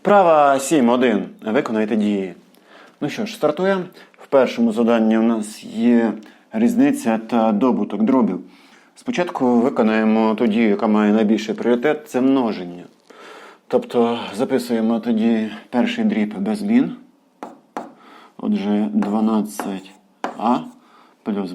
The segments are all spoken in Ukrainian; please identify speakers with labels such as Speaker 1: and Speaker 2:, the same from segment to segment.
Speaker 1: Вправа 7.1. Виконайте дії. Ну що ж, стартуємо. В першому заданні у нас є різниця та добуток дробів. Спочатку виконаємо ту дію, яка має найбільший пріоритет це множення. Тобто записуємо тоді перший дріб без змін. Отже, 12а плюс.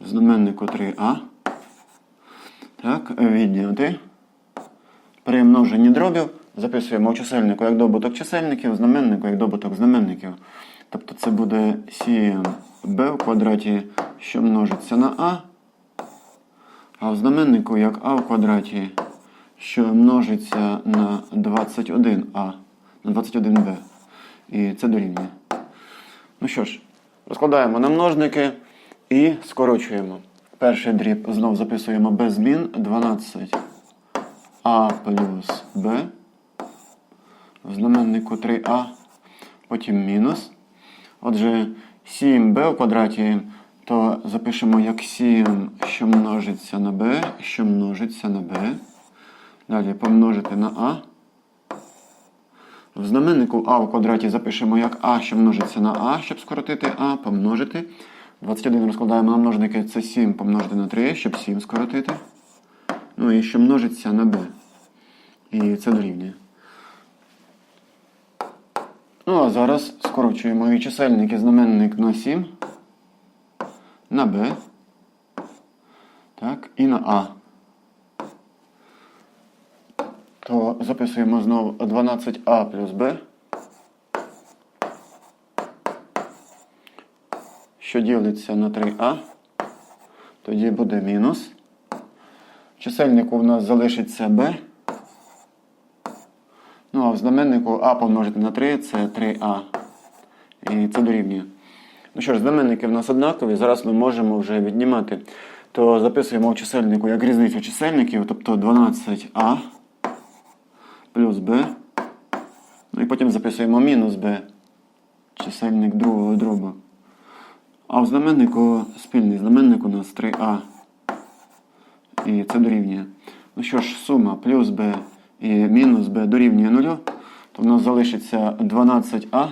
Speaker 1: В знаменнику 3а. Так, відняти. При множенні дробів записуємо у чисельнику як добуток чисельників, знаменнику як добуток знаменників. Тобто це буде 7b в квадраті, що множиться на а, а в знаменнику як а в квадраті, що множиться на 21а, на 21b. І це дорівнює. Ну що ж, розкладаємо на множники і скорочуємо. Перший дріб знов записуємо без змін 12 а плюс Б. В знаменнику 3а, потім мінус. Отже, 7b в квадраті, то запишемо як 7, що множиться на b, що множиться на b. Далі помножити на а. В знаменнику а в квадраті запишемо як а, що множиться на а, щоб скоротити а, помножити. 21 розкладаємо на множники, це 7 помножити на 3, щоб 7 скоротити. Ну і що множиться на b. І це дорівнює. Ну, а зараз скорочуємо і чисельник і знаменник на 7, на b, так, і на а. То записуємо знову 12а плюс b, що ділиться на 3а, тоді буде мінус. В чисельнику у нас залишиться b. Знаменнику а помножити на 3 це 3а. І це дорівнює. Ну що ж, знаменники в нас однакові. Зараз ми можемо вже віднімати. То записуємо в чисельнику як різницю чисельників, тобто 12а плюс b. Ну і потім записуємо мінус b. Чисельник другого дробу. А в знаменнику спільний знаменник у нас 3а. І це дорівнює. Ну що ж, сума плюс b і мінус b дорівнює 0, то в нас залишиться 12а,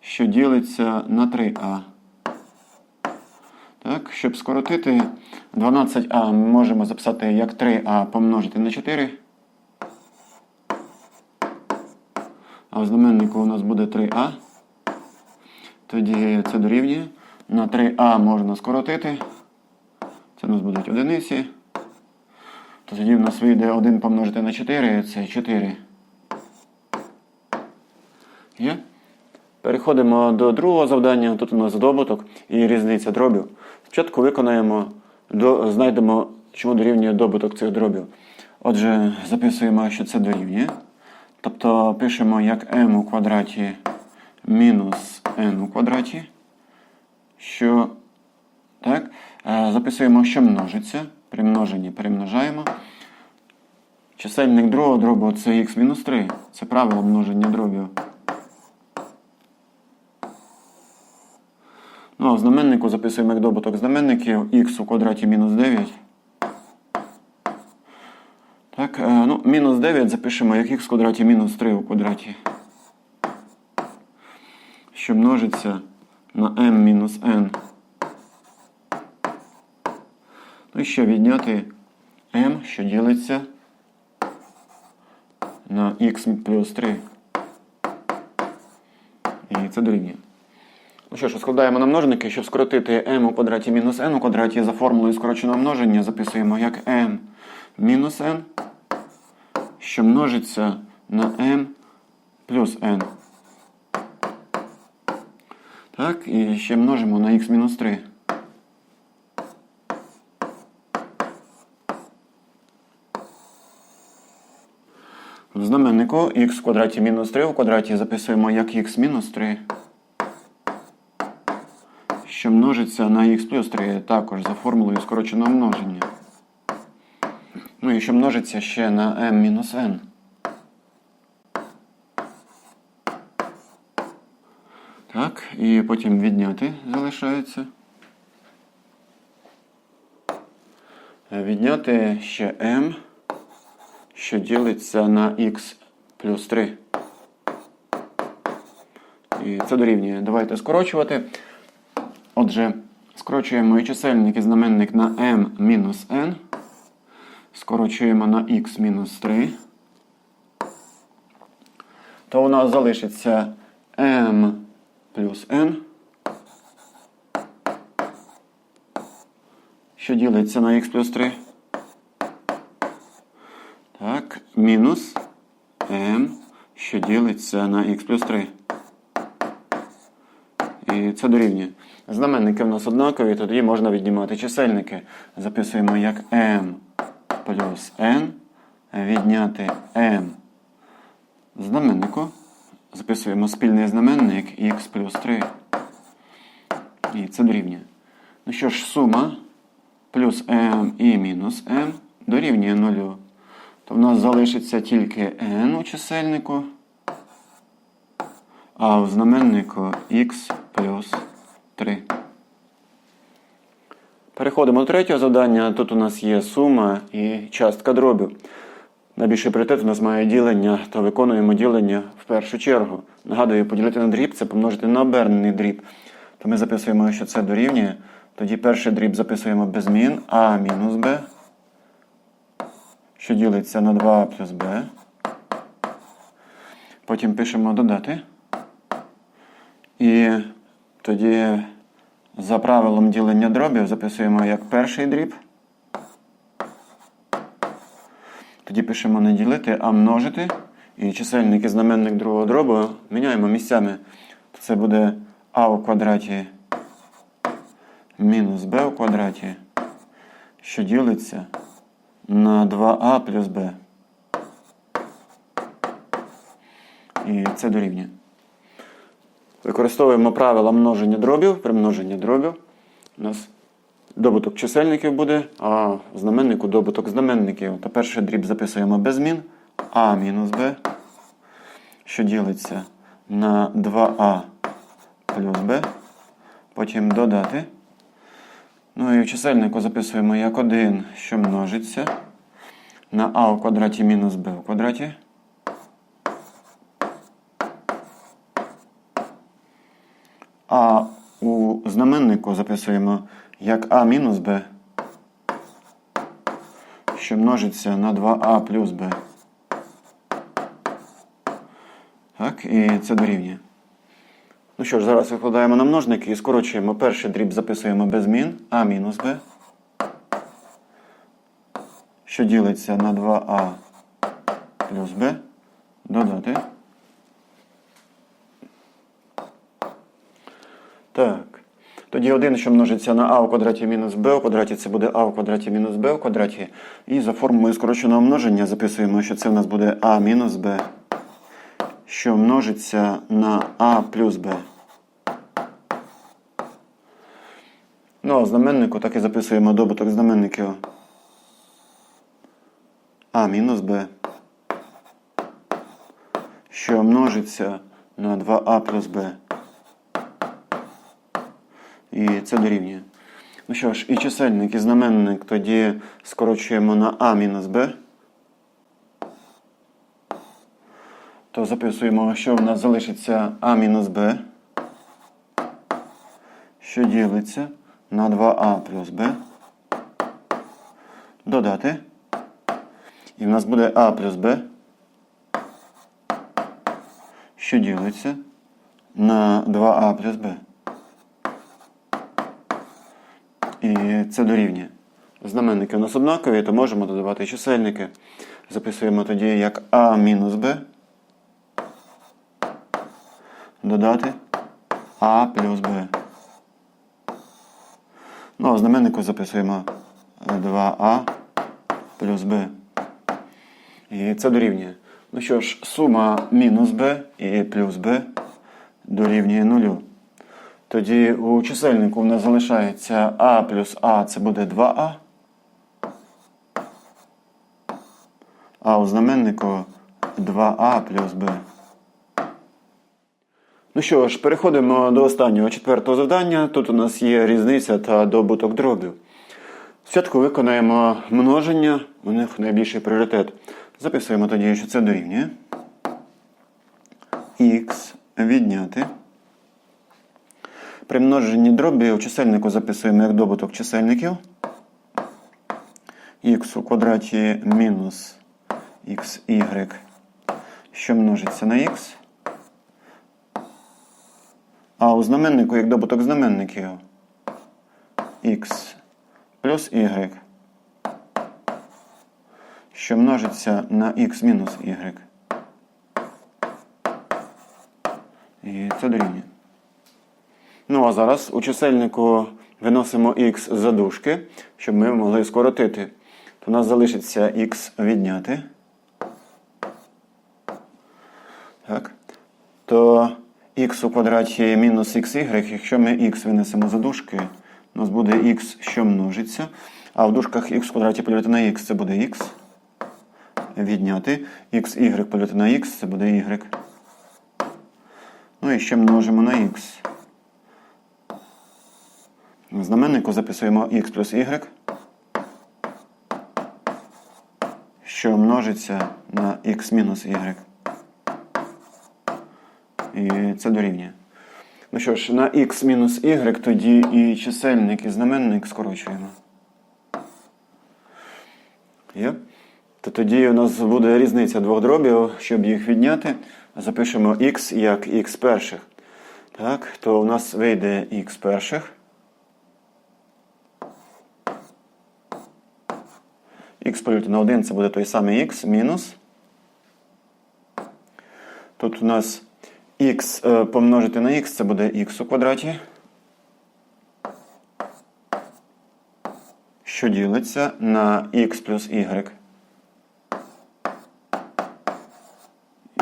Speaker 1: що ділиться на 3а. Так, щоб скоротити 12а ми можемо записати як 3а помножити на 4. А в знаменнику у нас буде 3а. Тоді це дорівнює. На 3а можна скоротити. Це у нас будуть одиниці. То тоді в нас вийде 1 помножити на 4, це 4. Є? Переходимо до другого завдання. Тут у нас добуток і різниця дробів. Спочатку виконаємо, до, знайдемо, чому дорівнює добуток цих дробів. Отже, записуємо, що це дорівнює. Тобто пишемо як m у квадраті мінус n у квадраті. Що так, е, записуємо, що множиться. При множенні перемножаємо. Чисельник другого дробу це х-3. Це правило множення дробів. Ну, а в знаменнику записуємо як добуток знаменників х у квадраті мінус 9. Так, е, ну, мінус 9 запишемо як х в квадраті мінус 3 у квадраті. Що множиться на m мінус n. І ще відняти m, що ділиться на x плюс 3. І це дорівнює. Ну що ж, складаємо на множники, щоб скоротити m у квадраті мінус n у квадраті за формулою скороченого множення записуємо як m мінус n, що множиться на m плюс n. Так, і ще множимо на x мінус 3. Знаменнику х в квадраті мінус 3 в квадраті записуємо як х мінус 3, що множиться на х плюс 3, також за формулою скороченого множення. Ну і що множиться ще на m мінус n. Так, і потім відняти залишається. Відняти ще m що ділиться на х плюс 3. І це дорівнює. Давайте скорочувати. Отже, скорочуємо і чисельник і знаменник на m мінус n. Скорочуємо на х мінус 3. То у нас залишиться m плюс n. Що ділиться на х плюс 3. Так, мінус m, що ділиться на х плюс 3. І це дорівнює. Знаменники в нас однакові, тоді можна віднімати чисельники. Записуємо як m плюс n, відняти m знаменнику. Записуємо спільний знаменник х плюс 3. І це дорівнює. Ну що ж, сума плюс m і мінус m дорівнює 0. То в нас залишиться тільки n у чисельнику, а у знаменнику х плюс 3. Переходимо до третього завдання. Тут у нас є сума і частка дробів. Найбільший пріоритет у нас має ділення, то виконуємо ділення в першу чергу. Нагадую, поділити на дріб це помножити на обернений дріб. То ми записуємо, що це дорівнює. Тоді перший дріб записуємо без змін а мінус b, що ділиться на 2 плюс b. Потім пишемо додати. І тоді за правилом ділення дробів записуємо як перший дріб. Тоді пишемо не ділити, а множити. І чисельник і знаменник другого дробу міняємо місцями. Це буде а у квадраті мінус b у квадраті, що ділиться на 2а плюс b. І це дорівнює. Використовуємо правила множення дробів. При множенні дробів у нас добуток чисельників буде, а знаменнику добуток знаменників. Та перший дріб записуємо без змін. А мінус Б, що ділиться на 2а плюс Б. Потім додати. Ну і в чисельнику записуємо як 1, що множиться на а у квадраті мінус b у квадраті. А у знаменнику записуємо як а мінус b, що множиться на 2а плюс b. Так, і це дорівнює. Ну що ж, зараз викладаємо на множники і скорочуємо перший дріб, записуємо без змін а мінус b, що ділиться на 2а плюс b, додати. Так. Тоді 1, що множиться на а у квадраті мінус b у квадраті, це буде а у квадраті мінус b у квадраті. І за формулою скороченого множення записуємо, що це в нас буде а мінус b, що множиться на а плюс b. Ну, а знаменнику так і записуємо добуток знаменників а мінус b, що множиться на 2а плюс b. І це дорівнює. Ну що ж, і чисельник, і знаменник тоді скорочуємо на а мінус b. То записуємо, що в нас залишиться а мінус b, що ділиться на 2а плюс b. Додати. І в нас буде а плюс b, що ділиться на 2а плюс b. І це дорівнює. Знаменники у нас однакові, то можемо додавати чисельники. Записуємо тоді як А мінус Б. Додати А плюс Б. Ну, а знаменнику записуємо 2А плюс Б. І це дорівнює. Ну що ж, сума мінус Б і плюс Б дорівнює нулю. Тоді у чисельнику в нас залишається А плюс А це буде 2А. А у знаменнику 2А плюс Б. Ну що ж, переходимо до останнього четвертого завдання. Тут у нас є різниця та добуток дробів. Спочатку виконаємо множення, у них найбільший пріоритет. Записуємо тоді, що це дорівнює. Х відняти. При множенні дробі у чисельнику записуємо як добуток чисельників. х у квадраті мінус xy, що множиться на х. А у знаменнику як добуток знаменників х плюс y, що множиться на х мінус y. І це дорівнює. Ну а зараз у чисельнику виносимо х за дужки, щоб ми могли скоротити. То у нас залишиться х відняти. Так. То х у квадраті мінус xy, якщо ми х винесемо за дужки, у нас буде х, що множиться. А в дужках х в квадраті поділити на х це буде х. Відняти. xy поділити на х це буде y. Ну і ще множимо на. В знаменнику записуємо х плюс y, що множиться на х мінус y. І це дорівнює. Ну що ж, на х мінус y тоді і чисельник, і знаменник скорочуємо. Є? То тоді у нас буде різниця двох дробів, щоб їх відняти. Запишемо х як х перших. Так, то у нас вийде х перших. х поділити на 1 це буде той самий х мінус. Тут у нас х е, помножити на х це буде х у квадраті. Що ділиться на х плюс y.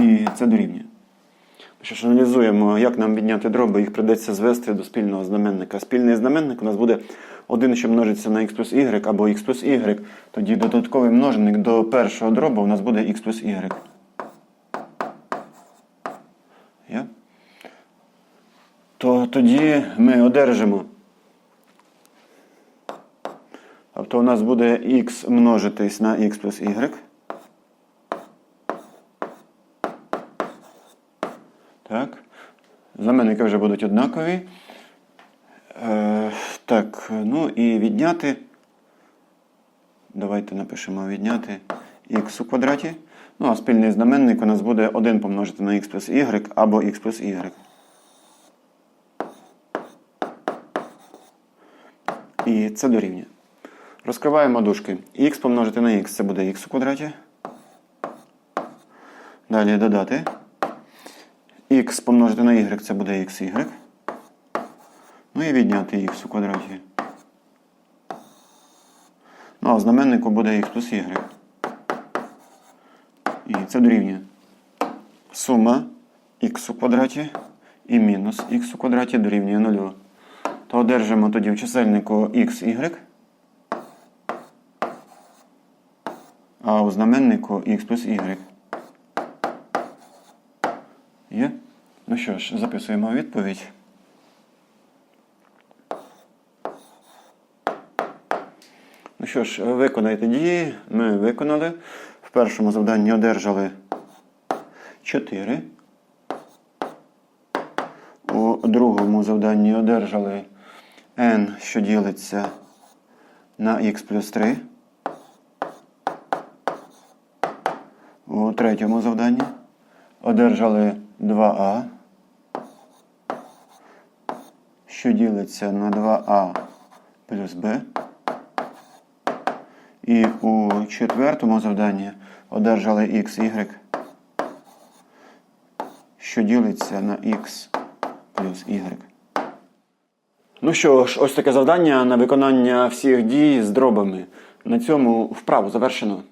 Speaker 1: І це дорівнює. Що ж, аналізуємо, як нам відняти дроби, їх придеться звести до спільного знаменника. Спільний знаменник у нас буде 1, що множиться на х плюс y або х плюс y. Тоді додатковий множник до першого дроба у нас буде х плюс y. Є? То тоді ми одержимо. Тобто у нас буде х множитись на х плюс y. Так. Знаменники вже будуть однакові. Е, так, ну і відняти. Давайте напишемо відняти х у квадраті. Ну, а спільний знаменник у нас буде 1 помножити на х плюс y або х плюс y. І це дорівнює. Розкриваємо дужки. х помножити на х це буде х у квадраті. Далі додати. х помножити на y це буде xy. Ну і відняти х у квадраті. Ну, а знаменнику буде х плюс y. І це дорівнює. Сума х у квадраті і мінус х у квадраті дорівнює 0. То одержимо тоді в чисельнику xy, а у знаменнику х плюс y. Є? Ну що ж, записуємо відповідь. Ну що ж, виконайте дії. Ми виконали. В першому завданні одержали 4. У другому завданні одержали n, що ділиться на х плюс 3. У третьому завданні одержали 2а, що ділиться на 2а плюс b. І у четвертому завданні одержали xy, що ділиться на x плюс y. Ну що ж, ось таке завдання на виконання всіх дій з дробами. На цьому вправу завершено.